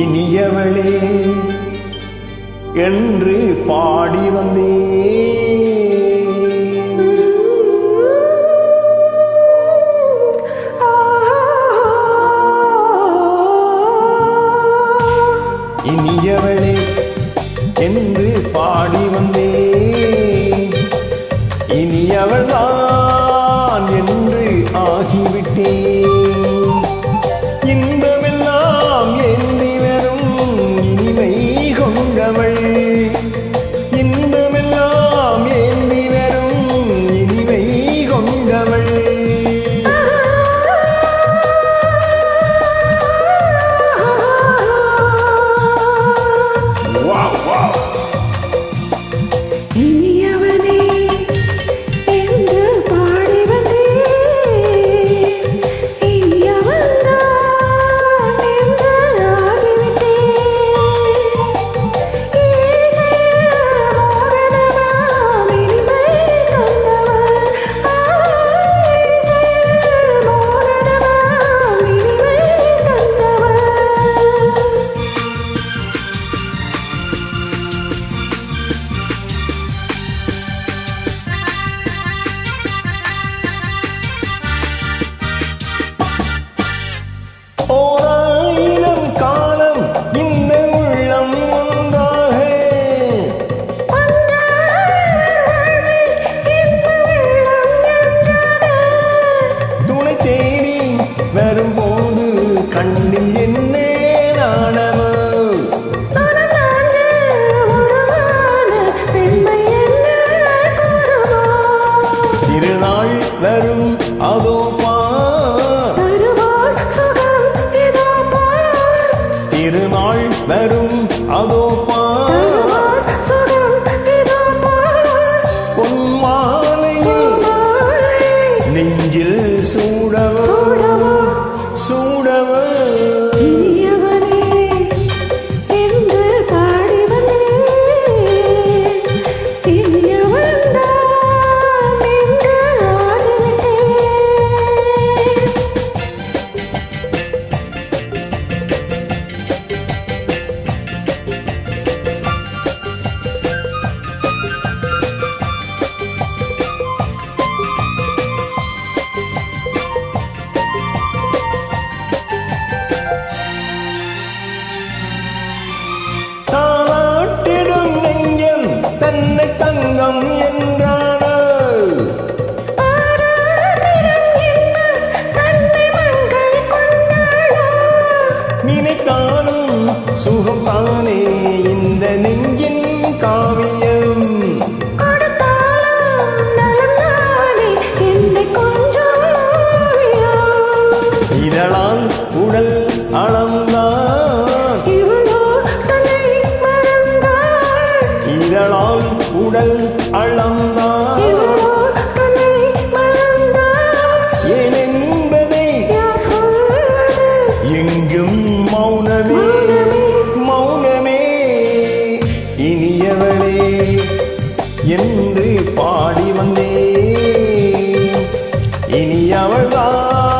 இனியவளே என்று பாடி வந்தேன். இனியவளே என்று பாடி வந்தேன். இனியவள் தான் என்று ஆகிவிட்டேன். Lord. தன்னை தங்கம் என்றான? நினைத்தானும் சுகம் தானே இந்த நெஞ்சின் காவியம். இதழான் உடல் அளந்தான் love.